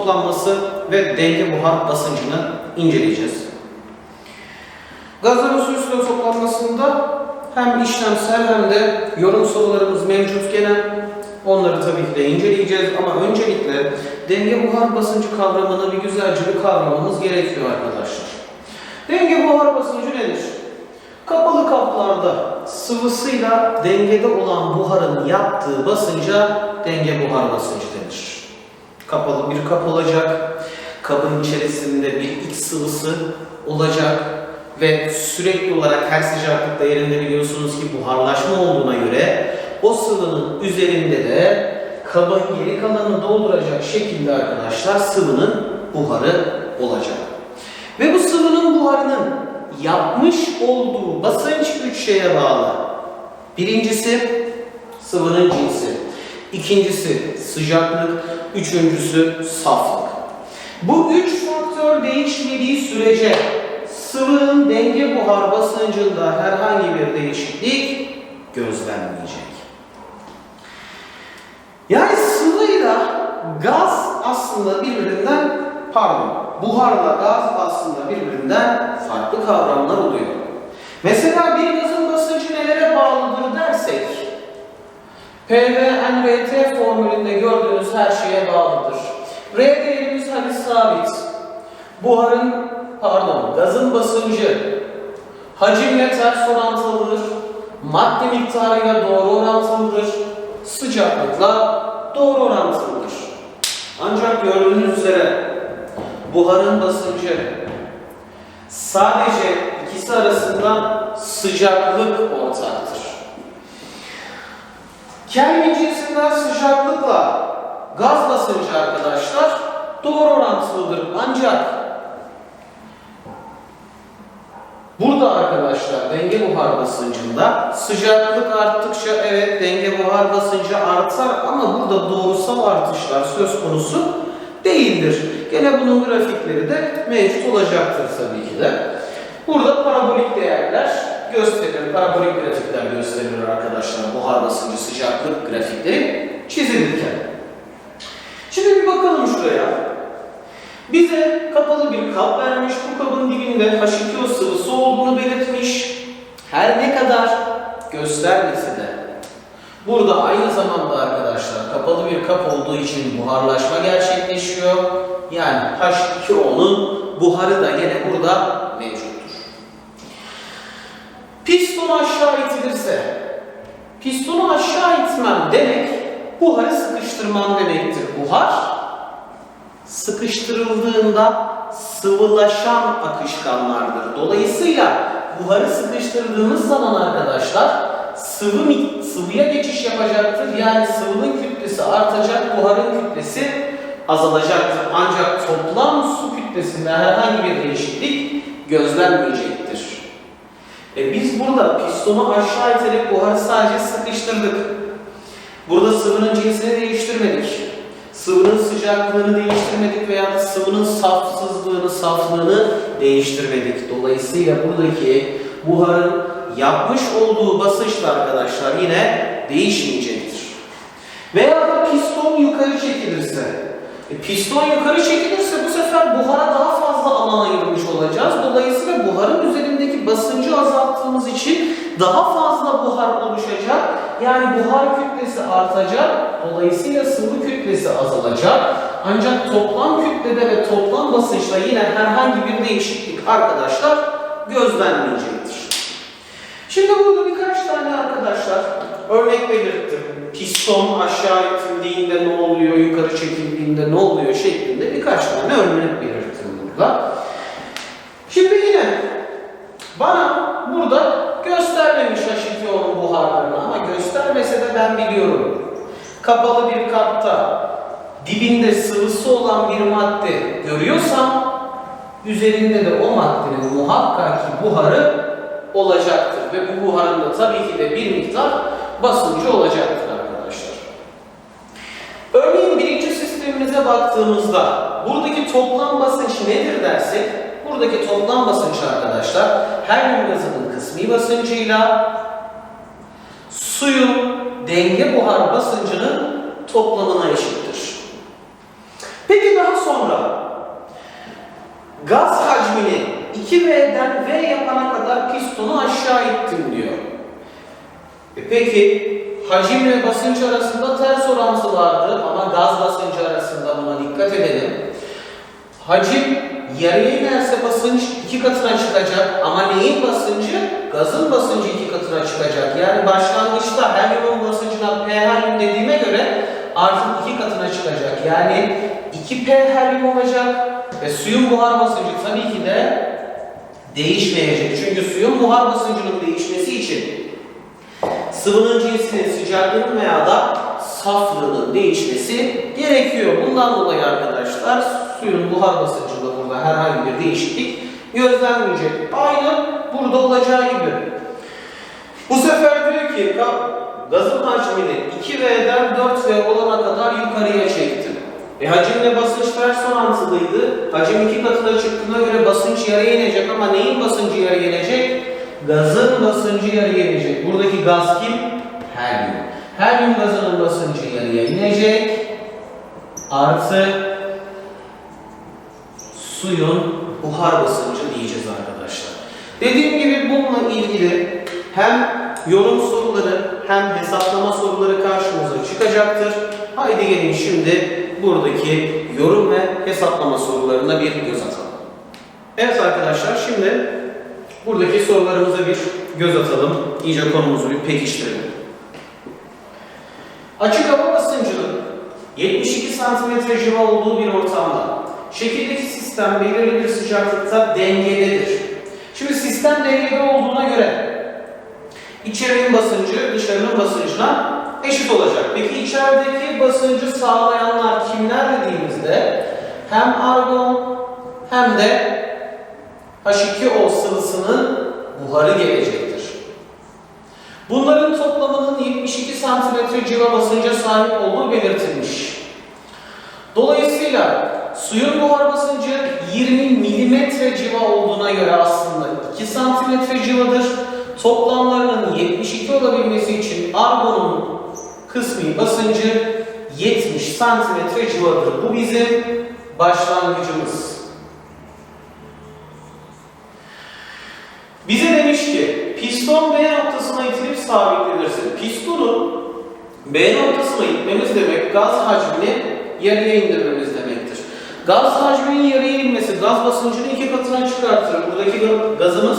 toplanması ve denge buhar basıncını inceleyeceğiz. Gazların su üstüne toplanmasında hem işlemsel hem de yorum sorularımız mevcut gene. Onları tabii ki de inceleyeceğiz ama öncelikle denge buhar basıncı kavramını bir güzelce bir kavramamız gerekiyor arkadaşlar. Denge buhar basıncı nedir? Kapalı kaplarda sıvısıyla dengede olan buharın yaptığı basınca denge buhar basıncı denir. Kapalı bir kap olacak, kabın içerisinde bir iç sıvısı olacak ve sürekli olarak her sıcaklıkta yerinde biliyorsunuz ki buharlaşma olduğuna göre o sıvının üzerinde de kabın geri kalanını dolduracak şekilde arkadaşlar sıvının buharı olacak. Ve bu sıvının buharının yapmış olduğu basınç üç şeye bağlı. Birincisi sıvının cinsi. İkincisi sıcaklık. Üçüncüsü saflık. Bu üç faktör değişmediği sürece sıvının denge buhar basıncında herhangi bir değişiklik gözlenmeyecek. Yani sıvıyla gaz aslında birbirinden pardon buharla gaz aslında birbirinden farklı kavramlar oluyor. Mesela bir gazın basıncı nelere bağlıdır dersek PV-NRT formülünde gördüğünüz her şeye bağlıdır. R değerimiz hani sabit. Buharın pardon gazın basıncı hacimle ters orantılıdır. Madde miktarıyla doğru orantılıdır. Sıcaklıkla doğru orantılıdır. Ancak gördüğünüz üzere buharın basıncı sadece ikisi arasında sıcaklık ortaktır. Kelvin cinsinden sıcaklıkla gaz basıncı arkadaşlar doğru orantılıdır. Ancak burada arkadaşlar denge buhar basıncında sıcaklık arttıkça evet denge buhar basıncı artar ama burada doğrusal artışlar söz konusu değildir. Gene bunun grafikleri de mevcut olacaktır tabii ki de. Burada parabolik değerler gösterilir, parabolik grafikler gösterilir arkadaşlar. Buhar basıncı, sıcaklık grafikleri çizilirken. Şimdi bir bakalım şuraya. Bize kapalı bir kap vermiş. Bu kabın dibinde H2O sıvısı olduğunu belirtmiş. Her ne kadar göstermese de burada aynı zamanda arkadaşlar kapalı bir kap olduğu için buharlaşma gerçekleşiyor. Yani H2O'nun buharı da gene burada mevcuttur. Piston aşağı itilirse, pistonu aşağı itmem demek buharı sıkıştırmam demektir. Buhar sıkıştırıldığında sıvılaşan akışkanlardır. Dolayısıyla buharı sıkıştırdığımız zaman arkadaşlar sıvı sıvıya geçiş yapacaktır. Yani sıvının kütlesi artacak, buharın kütlesi azalacaktır. Ancak toplam su kütlesinde herhangi bir değişiklik gözlenmeyecektir. E biz burada pistonu aşağı iterek buharı sadece sıkıştırdık. Burada sıvının cinsini değiştirmedik. Sıvının sıcaklığını değiştirmedik veya da sıvının safsızlığını, saflığını değiştirmedik. Dolayısıyla buradaki buharın yapmış olduğu basınçla arkadaşlar yine değişmeyecektir. Veya da piston yukarı çekilirse, e, piston yukarı çekilirse bu sefer buhara daha fazla alan ayırmış olacağız. Dolayısıyla buharın üzerindeki basıncı azalttığımız için daha fazla buhar oluşacak. Yani buhar kütlesi artacak. Dolayısıyla sıvı kütlesi azalacak. Ancak toplam kütlede ve toplam basınçta yine herhangi bir değişiklik arkadaşlar gözlenmeyecektir. Şimdi burada birkaç tane arkadaşlar örnek belirttim. Piston aşağı itildiğinde ne oluyor, yukarı çekildiğinde ne oluyor şeklinde birkaç tane örnek belirttim burada. Şimdi yine bana burada göstermemiş H2O'nun buharlarını ama göstermese de ben biliyorum. Kapalı bir kapta dibinde sıvısı olan bir madde görüyorsam üzerinde de o maddenin muhakkak ki buharı olacaktır. Ve bu buharın da tabii ki de bir miktar basıncı olacaktır arkadaşlar. Örneğin birinci sistemimize baktığımızda buradaki toplam basınç nedir dersek buradaki toplam basınç arkadaşlar her gazının kısmi basıncıyla suyun denge buhar basıncının toplamına eşittir. Peki daha sonra gaz hacmini 2V'den V yapana kadar pistonu aşağı ittim diyor. E peki hacim ve basınç arasında ters orantı vardı ama gaz basıncı arasında buna dikkat edelim. Hacim yarıya inerse basınç iki katına çıkacak ama neyin basıncı? Gazın basıncı iki katına çıkacak. Yani başlangıçta helyumun basıncına P helyum dediğime göre artık iki katına çıkacak. Yani 2P helyum olacak ve suyun buhar basıncı tabii ki de değişmeyecek. Çünkü suyun buhar basıncının değişmesi için sıvının cinsinin, sıcaklığının veya da saflığının değişmesi gerekiyor. Bundan dolayı arkadaşlar suyun buhar basıncında burada herhangi bir değişiklik gözlenmeyecek. Aynı burada olacağı gibi. Bu sefer diyor ki gazın hacmini 2V'den 4V olana kadar yukarıya çektim. E hacimle basınç ters orantılıydı. Hacim iki katına çıktığına göre basınç yarıya inecek ama neyin basıncı yarıya inecek? Gazın basıncı yarıya inecek. Buradaki gaz kim? Helyum. Helyum gazının basıncı yarıya inecek. Artı suyun buhar basıncı diyeceğiz arkadaşlar. Dediğim gibi bununla ilgili hem yorum soruları hem hesaplama soruları karşımıza çıkacaktır. Haydi gelin şimdi buradaki yorum ve hesaplama sorularına bir göz atalım. Evet arkadaşlar şimdi buradaki sorularımıza bir göz atalım. İyice konumuzu bir pekiştirelim. Açık hava basıncının 72 santimetre civa olduğu bir ortamda şekildeki sistem belirli bir sıcaklıkta dengededir. Şimdi sistem dengede olduğuna göre içerinin basıncı dışarının basıncına eşit olacak. Peki içerideki basıncı sağlayanlar kimler dediğimizde hem argon hem de H2O sıvısının buharı gelecektir. Bunların toplamının 72 santimetre civa basınca sahip olduğu belirtilmiş. Dolayısıyla suyun buhar basıncı 20 milimetre civa olduğuna göre aslında 2 santimetre civadır. Toplamlarının 72 olabilmesi için argonun kısmi basıncı 70 santimetre civadır. Bu bizim başlangıcımız. Bize ki piston B noktasına itilip sabitlenirse pistonun B noktasına itmemiz demek gaz hacmini yarıya indirmemiz demektir. Gaz hacminin yarıya inmesi gaz basıncını iki katına çıkartır. Buradaki ga- gazımız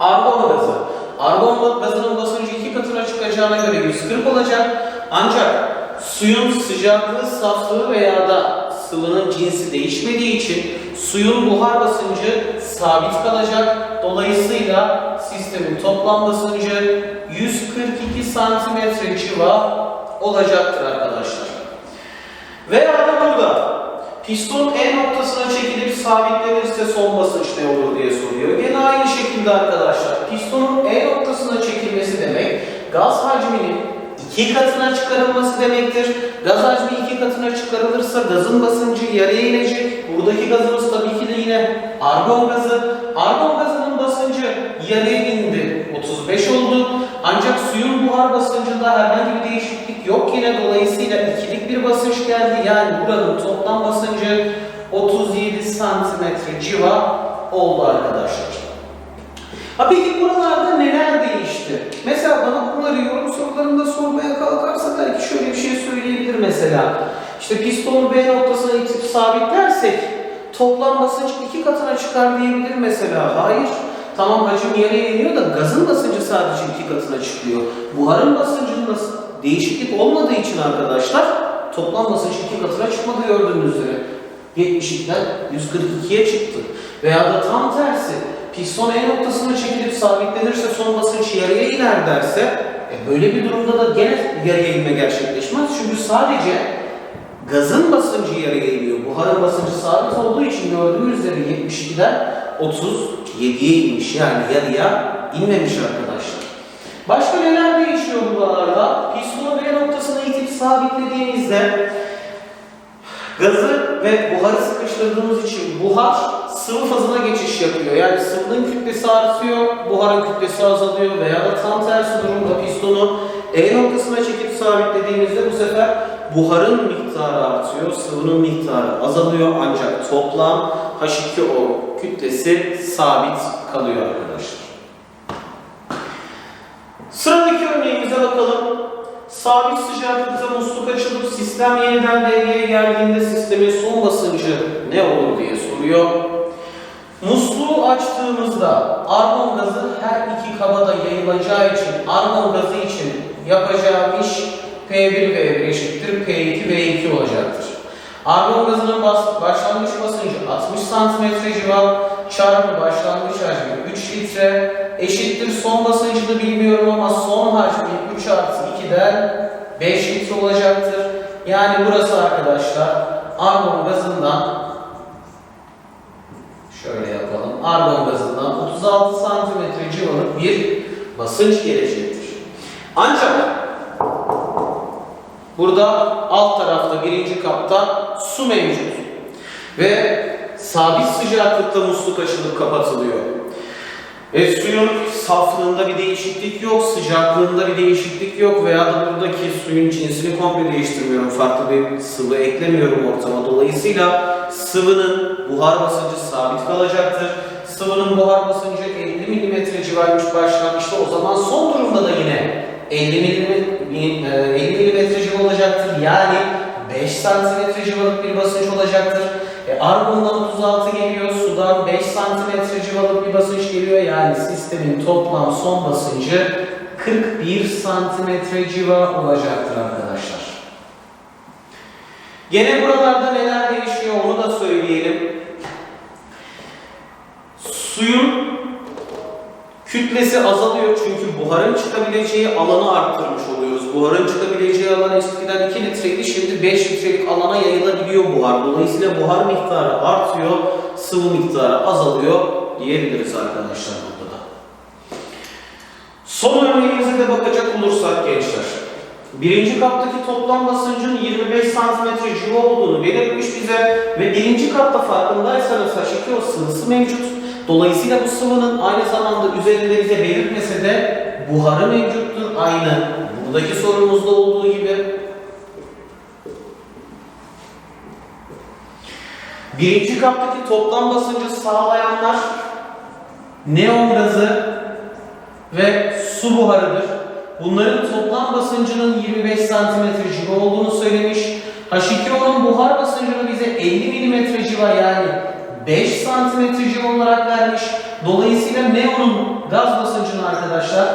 argon gazı. Argon gazının basıncı iki katına çıkacağına göre 140 olacak. Ancak suyun sıcaklığı, saflığı veya da sıvının cinsi değişmediği için suyun buhar basıncı sabit kalacak. Dolayısıyla sistemin toplam basıncı 142 santimetre civa olacaktır arkadaşlar. Veya da burada piston E noktasına çekilip sabitlenirse son basınç ne olur diye soruyor. Gene aynı şekilde arkadaşlar pistonun E noktasına çekilmesi demek gaz hacminin iki katına çıkarılması demektir. Gaz hacmi iki katına çıkarılırsa gazın basıncı yarıya inecek. Buradaki gazımız tabii ki de yine argon gazı. Argon gazının basıncı yarıya indi. 35 oldu. Ancak suyun buhar basıncında herhangi bir değişiklik yok yine dolayısıyla ikilik bir basınç geldi. Yani buranın toplam basıncı 37 santimetre civa oldu arkadaşlar. Ha peki buralarda neler değişti? Mesela bana bunları yorum sorularında sormaya kalkarsa belki şöyle bir şey söyleyebilir mesela. İşte pistonu B noktasına itip sabitlersek toplam basınç iki katına çıkar diyebilir mesela. Hayır. Tamam hacim yarıya iniyor da gazın basıncı sadece iki katına çıkıyor. Buharın basıncında değişiklik olmadığı için arkadaşlar toplam basınç iki katına çıkmadı gördüğünüz üzere. 72'den 142'ye çıktı. Veya da tam tersi piston E noktasına çekilip sabitlenirse son basınç yarıya iner derse e böyle bir durumda da gene yarıya inme gerçekleşmez. Çünkü sadece gazın basıncı yarıya iniyor. Buharın basıncı sabit olduğu için gördüğünüz üzere 72'den 37'ye inmiş. Yani yarıya inmemiş arkadaşlar. Başka neler değişiyor buralarda? Pistonu B noktasına itip sabitlediğimizde Gazı ve buharı sıkıştırdığımız için buhar sıvı fazına geçiş yapıyor. Yani sıvının kütlesi artıyor, buharın kütlesi azalıyor veya da tam tersi durumda pistonu E noktasına çekip sabitlediğimizde bu sefer buharın miktarı artıyor, sıvının miktarı azalıyor ancak toplam H2O kütlesi sabit kalıyor arkadaşlar. Sıradaki örneğimize bakalım. Sabit sıcaklıkta musluk açılıp sistem yeniden devreye geldiğinde sistemin son basıncı ne olur diye soruyor. Musluğu açtığımızda argon gazı her iki kabada yayılacağı için argon gazı için yapacağı iş P1 V1 eşittir P2 V2 olacaktır. Argon gazının bas- başlangıç basıncı 60 cm civar çarpı başlangıç hacmi 3 litre eşittir son basıncını bilmiyorum ama son hacmi 3 artı 2'den 5 litre olacaktır. Yani burası arkadaşlar argon gazından Şöyle Argon gazından 36 santimetre civarı bir basınç gelecektir. Ancak burada alt tarafta birinci kapta su mevcut. Ve sabit sıcaklıkta musluk açılıp kapatılıyor. E, suyun saflığında bir değişiklik yok, sıcaklığında bir değişiklik yok veya da buradaki suyun cinsini komple değiştirmiyorum. Farklı bir sıvı eklemiyorum ortama. Dolayısıyla sıvının buhar basıncı sabit kalacaktır. Sıvının buhar basıncı 50 mm civarıymış başlangıçta. O zaman son durumda da yine 50 mm, 50 mm civarı olacaktır. Yani 5 cm civarlık bir basınç olacaktır. E, argondan 36 geliyor, sudan 5 cm civarlık bir basınç geliyor. Yani sistemin toplam son basıncı 41 cm civarı olacaktır arkadaşlar. Gene buralarda neler değişiyor onu da söyleyelim. Suyun kütlesi azalıyor çünkü buharın çıkabileceği alanı arttırmış oluyoruz. Buharın çıkabileceği alan eskiden 2 litreydi, şimdi 5 litrelik alana yayılabiliyor buhar. Dolayısıyla buhar miktarı artıyor, sıvı miktarı azalıyor diyebiliriz arkadaşlar burada da. Son örneğimize de bakacak olursak gençler. Birinci kaptaki toplam basıncın 25 cm civa olduğunu belirtmiş bize ve birinci katta farkındaysanız H2O sıvısı mevcut. Dolayısıyla bu sıvının aynı zamanda üzerinde bize belirtmese de buharı mevcuttur. Aynı buradaki sorumuzda olduğu gibi. Birinci kaptaki toplam basıncı sağlayanlar neon gazı ve su buharıdır. Bunların toplam basıncının 25 cm civa olduğunu söylemiş. H2O'nun buhar basıncını bize 50 mm civa yani 5 cm civa olarak vermiş. Dolayısıyla neonun gaz basıncını arkadaşlar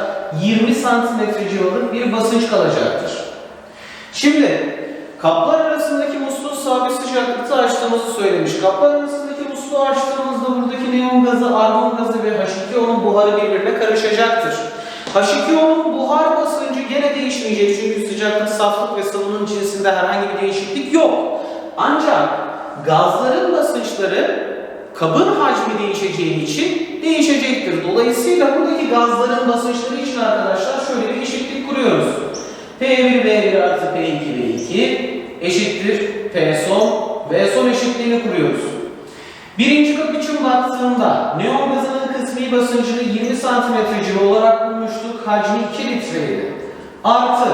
20 cm civalık bir basınç kalacaktır. Şimdi kaplar arasındaki musluğu sabit sıcaklıkta açtığımızı söylemiş. Kaplar arasındaki musluğu açtığımızda buradaki neon gazı, argon gazı ve H2O'nun buharı birbirine karışacaktır. H2O'nun buhar basıncı gene değişmeyecek çünkü sıcaklık, saflık ve sıvının cinsinde herhangi bir değişiklik yok. Ancak gazların basınçları kabın hacmi değişeceği için değişecektir. Dolayısıyla buradaki gazların basınçları için arkadaşlar şöyle bir eşitlik kuruyoruz. P1 V1 artı P2 V2 eşittir P son V son eşitliğini kuruyoruz. Birinci kap için baktığımda neon gazının kısmi basıncını 20 cm civa olarak bulmuştuk. Hacmi 2 litreydi. Artı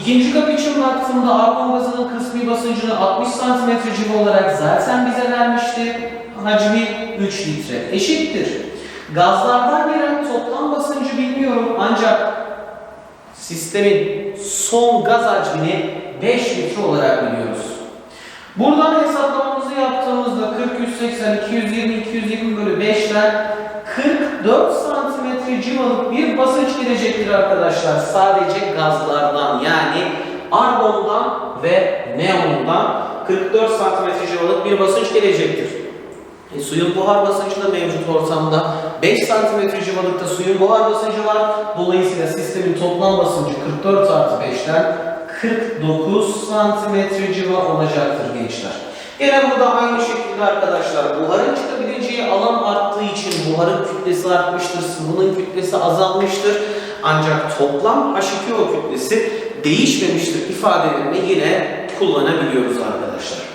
ikinci kap için baktığımda argon gazının kısmi basıncını 60 cm civa olarak zaten bize vermişti. Hacmi 3 litre. Eşittir. Gazlardan gelen toplam basıncı bilmiyorum ancak sistemin son gaz hacmini 5 litre olarak biliyoruz. Buradan hesaplamamızı gelecektir arkadaşlar. Sadece gazlardan yani argondan ve neondan 44 santimetre civalık bir basınç gelecektir. E, suyun buhar basıncı da mevcut ortamda. 5 santimetre civalıkta suyun buhar basıncı var. Dolayısıyla sistemin toplam basıncı 44 artı 5'ten 49 santimetre civa olacaktır gençler. Yine burada aynı şekilde arkadaşlar buharın çıkabileceği alan arttığı için buharın kütlesi artmıştır, sıvının kütlesi azalmıştır. Ancak toplam H2O kütlesi değişmemiştir ifadelerini yine kullanabiliyoruz arkadaşlar.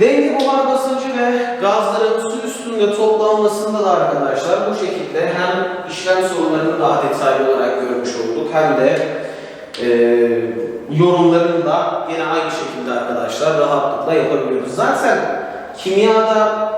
Denge buhar basıncı ve gazların su üstünde toplanmasında da arkadaşlar bu şekilde hem işlem sorularını daha detaylı olarak görmüş olduk hem de e, yorumlarını da yine aynı şekilde arkadaşlar rahatlıkla yapabiliyoruz. Zaten kimyada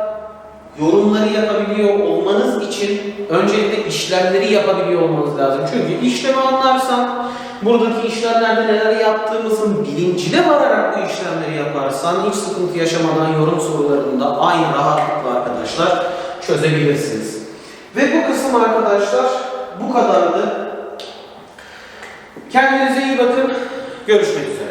yorumları yapabiliyor olmanız için öncelikle işlemleri yapabiliyor olmanız lazım. Çünkü işlemi anlarsan, buradaki işlemlerde neler yaptığımızın bilincine vararak bu işlemleri yaparsan hiç sıkıntı yaşamadan yorum sorularını da aynı rahatlıkla arkadaşlar çözebilirsiniz. Ve bu kısım arkadaşlar bu kadardı. Kendinize iyi bakın. Görüşmek üzere.